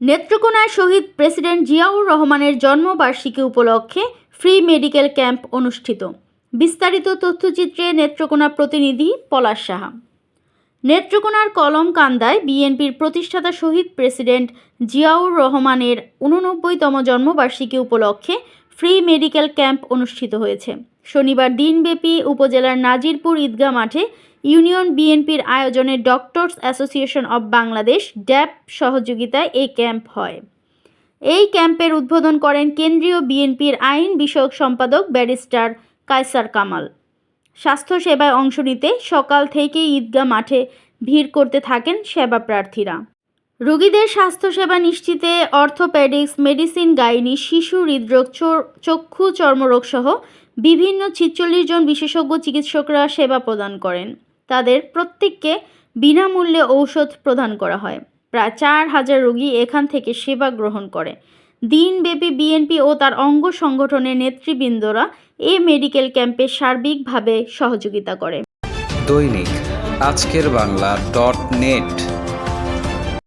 নেত্রকোনায় শহীদ president Ziaur রহমানের জন্মবার্ষিকী উপলক্ষে ফ্রি মেডিকেল ক্যাম্প অনুষ্ঠিত। বিস্তারিত তথ্যচিত্রে নেত্রকোনা প্রতিনিধি পলাশ সাহা। নেত্রকোনার কলম কান্দায় বিএনপির প্রতিষ্ঠাতা শহীদ প্রেসিডেন্ট জিয়াউর রহমানের উননব্বইতম জন্মবার্ষিকী উপলক্ষে ফ্রি মেডিকেল ক্যাম্প অনুষ্ঠিত হয়েছে। শনিবার দিনব্যাপী উপজেলার নাজিরপুর ঈদগাহ মাঠে ইউনিয়ন বিএনপির আয়োজনে doctors association of Bangladesh DAB সহযোগিতায় এই ক্যাম্প হয়। এই ক্যাম্পের উদ্বোধন করেন কেন্দ্রীয় বিএনপির আইন বিষয়ক সম্পাদক ব্যারিস্টার কায়সার কামাল। স্বাস্থ্য সেবায় অংশ নিতে সকাল থেকেই ঈদগাহ মাঠে ভিড় করতে থাকেন সেবা প্রার্থীরা। রোগীদের স্বাস্থ্যসেবা নিশ্চিতে অর্থোপেডিক্স, মেডিসিন গাইনি, শিশু হৃদরোগ চক্ষু চর্মরোগ সহ বিভিন্ন ছিচল্লিশ জন বিশেষজ্ঞ চিকিৎসকরা সেবা প্রদান করেন। তাদের প্রত্যেককে বিনামূল্যে ঔষধ প্রদান করা হয়। প্রায় চার হাজার রোগী এখান থেকে সেবা গ্রহণ করে। দিনব্যাপী বিএনপি ও তার অঙ্গ সংগঠনের নেতৃবৃন্দরা এই মেডিকেল ক্যাম্পে সার্বিকভাবে সহযোগিতা করে। দৈনিক আজকের বাংলা ডট নেট।